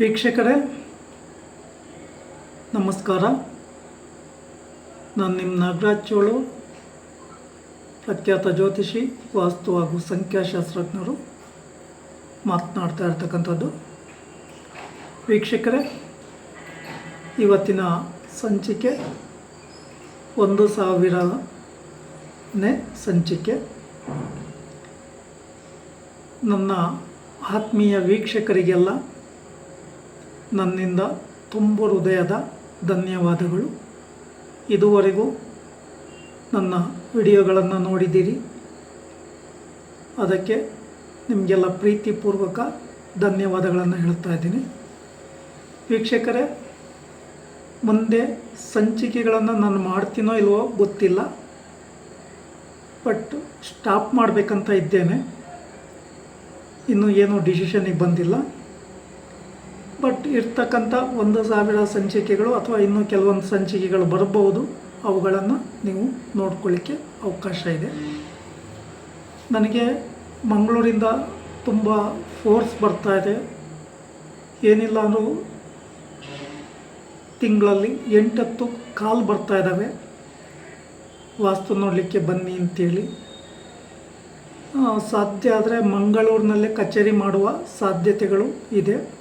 ವೀಕ್ಷಕರೇ, ನಮಸ್ಕಾರ. ನಾನು ನಿಮ್ಮ ನಾಗರಾಜ್ ಚೋಳು, ಪ್ರಖ್ಯಾತ ಜ್ಯೋತಿಷಿ, ವಾಸ್ತು ಹಾಗೂ ಸಂಖ್ಯಾಶಾಸ್ತ್ರಜ್ಞರು. ಮಾತನಾಡ್ತಾ ಇರ್ತಕ್ಕಂಥದ್ದು. ವೀಕ್ಷಕರೇ, ಇವತ್ತಿನ ಸಂಚಿಕೆ ಒಂದು ಸಾವಿರನೇ ಸಂಚಿಕೆ. ನನ್ನ ಆತ್ಮೀಯ ವೀಕ್ಷಕರಿಗೆಲ್ಲ ನನ್ನಿಂದ ತುಂಬ ಹೃದಯದ ಧನ್ಯವಾದಗಳು. ಇದುವರೆಗೂ ನನ್ನ ವಿಡಿಯೋಗಳನ್ನು ನೋಡಿದ್ದೀರಿ. ಅದಕ್ಕೆ ನಿಮಗೆಲ್ಲ ಪ್ರೀತಿಪೂರ್ವಕ ಧನ್ಯವಾದಗಳನ್ನು ಹೇಳ್ತಾ ಇದ್ದೀನಿ. ವೀಕ್ಷಕರೇ, ಮುಂದೆ ಸಂಚಿಕೆಗಳನ್ನು ನಾನು ಮಾಡ್ತೀನೋ ಇಲ್ವೋ ಗೊತ್ತಿಲ್ಲ. ಬಟ್ ಸ್ಟಾಪ್ ಮಾಡಬೇಕಂತ ಇದ್ದೇನೆ. ಇನ್ನೂ ಏನೂ ಡಿಸಿಷನಿಗೆ ಬಂದಿಲ್ಲ. ಬಟ್ ಇರ್ತಕ್ಕಂಥ ಒಂದು ಸಾವಿರ ಸಂಚಿಕೆಗಳು ಅಥವಾ ಇನ್ನೂ ಕೆಲವೊಂದು ಸಂಚಿಕೆಗಳು ಬರಬಹುದು, ಅವುಗಳನ್ನು ನೀವು ನೋಡ್ಕೊಳ್ಳಿಕ್ಕೆ ಅವಕಾಶ ಇದೆ. ನನಗೆ ಮಂಗಳೂರಿಂದ ತುಂಬ ಫೋರ್ಸ್ ಬರ್ತಾ ಇದೆ. ಏನಿಲ್ಲ ಅಂದರೂ ತಿಂಗಳಲ್ಲಿ ಎಂಟತ್ತು ಕಾಲ್ ಬರ್ತಾ ಇದ್ದಾವೆ. ವಾಸ್ತು ನೋಡಲಿಕ್ಕೆ ಬನ್ನಿ ಅಂತೇಳಿ. ಸಾಧ್ಯ ಆದರೆ ಮಂಗಳೂರಿನಲ್ಲೇ ಕಚೇರಿ ಮಾಡುವ ಸಾಧ್ಯತೆಗಳು ಇದೆ.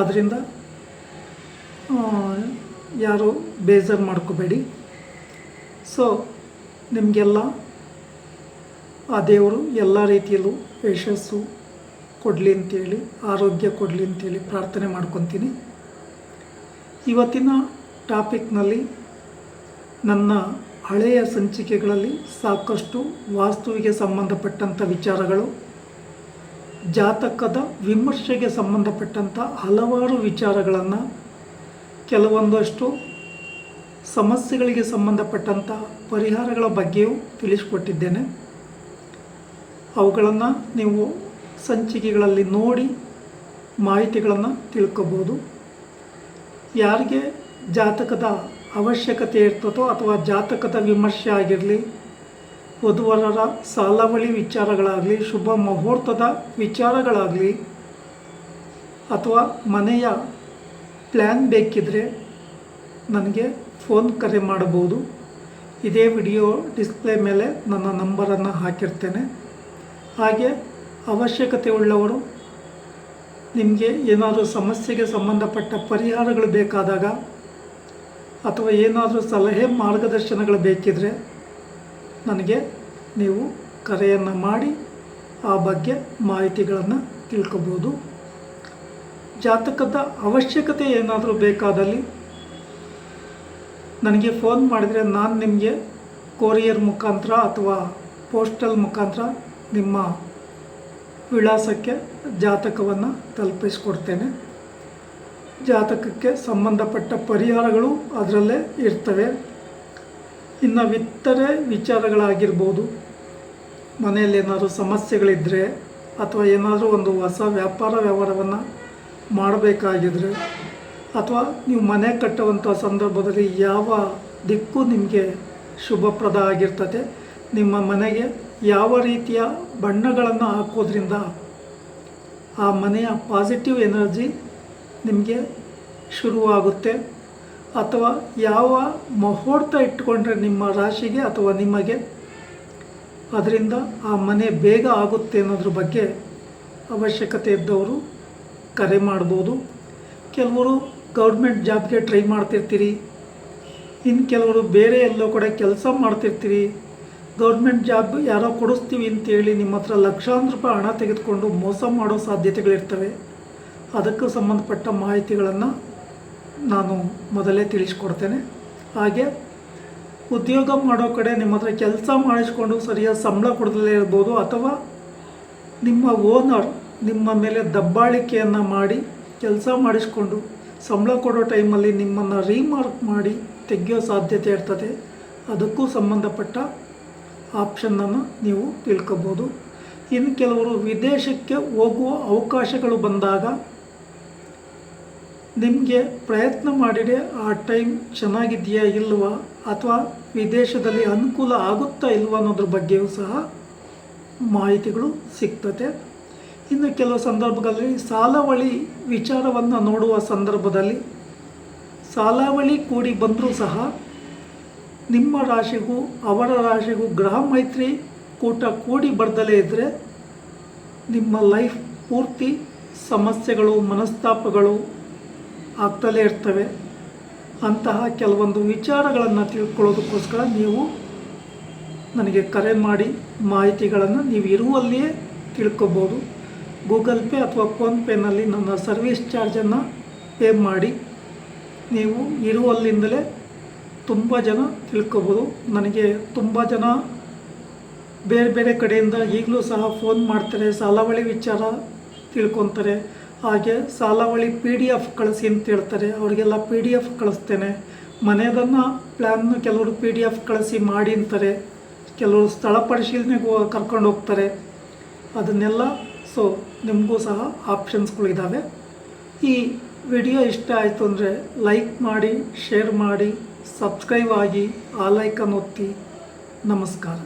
ಆದ್ದರಿಂದ ಯಾರು ಬೇಜಾರು ಮಾಡ್ಕೋಬೇಡಿ. ಸೊ ನಿಮಗೆಲ್ಲ, ಆ ದೇವರು ಎಲ್ಲ ರೀತಿಯಲ್ಲೂ ಯಶಸ್ಸು ಕೊಡಲಿ ಅಂತೇಳಿ, ಆರೋಗ್ಯ ಕೊಡಲಿ ಅಂತೇಳಿ ಪ್ರಾರ್ಥನೆ ಮಾಡ್ಕೊತೀನಿ. ಇವತ್ತಿನ ಟಾಪಿಕ್ನಲ್ಲಿ ನನ್ನ ಹಳೆಯ ಸಂಚಿಕೆಗಳಲ್ಲಿ ಸಾಕಷ್ಟು ವಾಸ್ತುವಿಗೆ ಸಂಬಂಧಪಟ್ಟಂಥ ವಿಚಾರಗಳು. ಜಾತಕದ ವಿಮರ್ಶೆಗೆ ಸಂಬಂಧಪಟ್ಟಂಥ ಹಲವಾರು ವಿಚಾರಗಳನ್ನು ಕೆಲವೊಂದಷ್ಟು ಸಮಸ್ಯೆಗಳಿಗೆ ಸಂಬಂಧಪಟ್ಟಂಥ ಪರಿಹಾರಗಳ ಬಗ್ಗೆಯೂ ತಿಳಿಸಿಕೊಟ್ಟಿದ್ದೇನೆ. ಅವುಗಳನ್ನು ನೀವು ಸಂಚಿಕೆಗಳಲ್ಲಿ ನೋಡಿ ಮಾಹಿತಿಗಳನ್ನು ತಿಳ್ಕೊಬೋದು. ಯಾರಿಗೆ ಜಾತಕದ ಅವಶ್ಯಕತೆ ಇರ್ತದೋ ಅಥವಾ ಜಾತಕದ ವಿಮರ್ಶೆ ಆಗಿರಲಿ ವಧುವರರ ಸಾಲಬಳಿ ವಿಚಾರಗಳಾಗಲಿ, ಶುಭ ಮುಹೂರ್ತದ ವಿಚಾರಗಳಾಗಲಿ ಅಥವಾ ಮನೆಯ ಪ್ಲ್ಯಾನ್ ಬೇಕಿದ್ದರೆ ನನಗೆ ಫೋನ್ ಕರೆ ಮಾಡಬಹುದು. ಇದೇ ವಿಡಿಯೋ ಡಿಸ್ಪ್ಲೇ ಮೇಲೆ ನನ್ನ ನಂಬರನ್ನು ಹಾಕಿರ್ತೇನೆ. ಹಾಗೆ ಅವಶ್ಯಕತೆ ಉಳ್ಳವರು ನಿಮಗೆ ಏನಾದರೂ ಸಮಸ್ಯೆಗೆ ಸಂಬಂಧಪಟ್ಟ ಪರಿಹಾರಗಳು ಬೇಕಾದಾಗ ಅಥವಾ ಏನಾದರೂ ಸಲಹೆ ಮಾರ್ಗದರ್ಶನಗಳು ಬೇಕಿದ್ರೆ ನನಗೆ ನೀವು ಕರೆಯನ್ನು ಮಾಡಿ ಆ ಬಗ್ಗೆ ಮಾಹಿತಿಗಳನ್ನು ತಿಳ್ಕೊಬೋದು. ಜಾತಕದ ಅವಶ್ಯಕತೆ ಏನಾದರೂ ಬೇಕಾದಲ್ಲಿ ನನಗೆ ಫೋನ್ ಮಾಡಿದರೆ ನಾನು ನಿಮಗೆ ಕೊರಿಯರ್ ಮುಖಾಂತರ ಅಥವಾ ಪೋಸ್ಟಲ್ ಮುಖಾಂತರ ನಿಮ್ಮ ವಿಳಾಸಕ್ಕೆ ಜಾತಕವನ್ನು ತಲುಪಿಸ್ಕೊಡ್ತೇನೆ. ಜಾತಕಕ್ಕೆ ಸಂಬಂಧಪಟ್ಟ ಪರಿಹಾರಗಳು ಅದರಲ್ಲೇ ಇರ್ತವೆ. ಇನ್ನು ವಿತ್ತರೆ ವಿಚಾರಗಳಾಗಿರ್ಬೋದು. ಮನೆಯಲ್ಲಿ ಏನಾದರೂ ಸಮಸ್ಯೆಗಳಿದ್ದರೆ ಅಥವಾ ಏನಾದರೂ ಒಂದು ಹೊಸ ವ್ಯಾಪಾರ ವ್ಯವಹಾರವನ್ನು ಮಾಡಬೇಕಾಗಿದ್ರೆ ಅಥವಾ ನೀವು ಮನೆ ಕಟ್ಟುವಂಥ ಸಂದರ್ಭದಲ್ಲಿ ಯಾವ ದಿಕ್ಕು ನಿಮಗೆ ಶುಭಪ್ರದ ಆಗಿರ್ತದೆ, ನಿಮ್ಮ ಮನೆಗೆ ಯಾವ ರೀತಿಯ ಬಣ್ಣಗಳನ್ನು ಹಾಕೋದ್ರಿಂದ ಆ ಮನೆಯ ಪಾಸಿಟಿವ್ ಎನರ್ಜಿ ನಿಮಗೆ ಶುರುವಾಗುತ್ತೆ. ಅಥವಾ ಯಾವ ಮುಹೂರ್ತ ಇಟ್ಕೊಂಡ್ರೆ ನಿಮ್ಮ ರಾಶಿಗೆ ಅಥವಾ ನಿಮಗೆ? ಅದರಿಂದ ಆ ಮನೆ ಬೇಗ ಆಗುತ್ತೆ ಅನ್ನೋದ್ರ ಬಗ್ಗೆ ಅವಶ್ಯಕತೆ ಇದ್ದವರು ಕರೆ ಮಾಡ್ಬೋದು. ಕೆಲವರು ಗೌರ್ಮೆಂಟ್ ಜಾಬ್ಗೆ ಟ್ರೈ ಮಾಡ್ತಿರ್ತೀರಿ. ಇನ್ನು ಕೆಲವರು ಬೇರೆ ಎಲ್ಲೋ ಕಡೆ ಕೆಲಸ ಮಾಡ್ತಿರ್ತೀರಿ. ಗೌರ್ಮೆಂಟ್ ಜಾಬ್ ಯಾರೋ ಕೊಡಿಸ್ತೀವಿ ಅಂತೇಳಿ ನಿಮ್ಮ ಹತ್ರ ಲಕ್ಷಾಂತರ ರೂಪಾಯಿ ಹಣ ತೆಗೆದುಕೊಂಡು ಮೋಸ ಮಾಡೋ ಸಾಧ್ಯತೆಗಳಿರ್ತವೆ. ಅದಕ್ಕೆ ಸಂಬಂಧಪಟ್ಟ ಮಾಹಿತಿಗಳನ್ನು ನಾನು ಮೊದಲೇ ತಿಳಿಸ್ಕೊಡ್ತೇನೆ. ಹಾಗೆ ಉದ್ಯೋಗ ಮಾಡೋ ಕಡೆ ನಿಮ್ಮ ಹತ್ರ ಕೆಲಸ ಮಾಡಿಸ್ಕೊಂಡು ಸರಿಯಾದ ಸಂಬಳ ಕೊಡದಲ್ಲೇ ಇರ್ಬೋದು ಅಥವಾ ನಿಮ್ಮ ಓನರ್ ನಿಮ್ಮ ಮೇಲೆ ದಬ್ಬಾಳಿಕೆಯನ್ನು ಮಾಡಿ ಕೆಲಸ ಮಾಡಿಸ್ಕೊಂಡು ಸಂಬಳ ಕೊಡೋ ಟೈಮಲ್ಲಿ ನಿಮ್ಮನ್ನು ರೀಮಾರ್ಕ್ ಮಾಡಿ ತೆಗೆಯೋ ಸಾಧ್ಯತೆ ಇರ್ತದೆ. ಅದಕ್ಕೂ ಸಂಬಂಧಪಟ್ಟ ಆಪ್ಷನ್ನನ್ನು ನೀವು ತಿಳ್ಕೊಬೋದು. ಇನ್ನು ಕೆಲವರು ವಿದೇಶಕ್ಕೆ ಹೋಗುವ ಅವಕಾಶಗಳು ಬಂದಾಗ ನಿಮಗೆ ಪ್ರಯತ್ನ ಮಾಡಿದರೆ ಆ ಟೈಮ್ ಚೆನ್ನಾಗಿದೆಯಾ ಇಲ್ವಾ? ಅಥವಾ ವಿದೇಶದಲ್ಲಿ ಅನುಕೂಲ ಆಗುತ್ತಾ ಇಲ್ವಾ ಅನ್ನೋದ್ರ ಬಗ್ಗೆಯೂ ಸಹ ಮಾಹಿತಿಗಳು ಸಿಗ್ತದೆ. ಇನ್ನು ಕೆಲವು ಸಂದರ್ಭಗಳಲ್ಲಿ ಸಾಲವಳಿ ವಿಚಾರವನ್ನು ನೋಡುವ ಸಂದರ್ಭದಲ್ಲಿ ಸಾಲಾವಳಿ ಕೂಡಿ ಬಂದರೂ ಸಹ ನಿಮ್ಮ ರಾಶಿಗೂ ಅವರ ರಾಶಿಗೂ ಗ್ರಹ ಮೈತ್ರಿ ಕೂಟ ಕೂಡಿ ಬರ್ದಲೇ ಇದ್ದರೆ ನಿಮ್ಮ ಲೈಫ್ ಪೂರ್ತಿ ಸಮಸ್ಯೆಗಳು, ಮನಸ್ತಾಪಗಳು ಆಗ್ತಲೇ ಇರ್ತವೆ. ಅಂತಹ ಕೆಲವೊಂದು ವಿಚಾರಗಳನ್ನು ತಿಳ್ಕೊಳ್ಳೋದಕ್ಕೋಸ್ಕರ ನೀವು ನನಗೆ ಕರೆ ಮಾಡಿ ಮಾಹಿತಿಗಳನ್ನು ನೀವು ಇರುವಲ್ಲಿಯೇ ತಿಳ್ಕೊಬೋದು. ಗೂಗಲ್ ಪೇ ಅಥವಾ ಫೋನ್ಪೇನಲ್ಲಿ ನನ್ನ ಸರ್ವಿಸ್ ಚಾರ್ಜನ್ನು ಪೇ ಮಾಡಿ. ನೀವು ಇರುವಲ್ಲಿಂದಲೇ ತುಂಬ ಜನ ತಿಳ್ಕೊಬೋದು. ನನಗೆ ತುಂಬ ಜನ ಬೇರೆ ಬೇರೆ ಕಡೆಯಿಂದ ಈಗಲೂ ಸಹ ಫೋನ್ ಮಾಡ್ತಾರೆ, ಸಾಲಾವಳಿ ವಿಚಾರ ತಿಳ್ಕೊತಾರೆ. ಹಾಗೆ ಸಾಲಾವಳಿ ಪಿ ಡಿ ಎಫ್ ಕಳಿಸಿ ಅಂತ ಹೇಳ್ತಾರೆ. ಅವರಿಗೆಲ್ಲ ಪಿ ಡಿ ಎಫ್ ಕಳಿಸ್ತೇನೆ. ಮನೆಯದನ್ನು ಪ್ಲ್ಯಾನ್ ಕೆಲವರು ಪಿ ಡಿ ಎಫ್ ಕಳಿಸಿ ಮಾಡಿ ಅಂತಾರೆ. ಕೆಲವರು ಸ್ಥಳ ಪರಿಶೀಲನೆಗೆ ಕರ್ಕೊಂಡು ಹೋಗ್ತಾರೆ. ಅದನ್ನೆಲ್ಲ ಸೊ ನಿಮಗೂ ಸಹ ಆಪ್ಷನ್ಸ್ಗಳಿದ್ದಾವೆ ಈ ವಿಡಿಯೋ ಇಷ್ಟ ಆಯಿತು ಅಂದರೆ ಲೈಕ್ ಮಾಡಿ ಶೇರ್ ಮಾಡಿ ಸಬ್ಸ್ಕ್ರೈಬ್ ಆಗಿ, ಆ ಲೈಕನ್ನು ಒತ್ತಿ. ನಮಸ್ಕಾರ.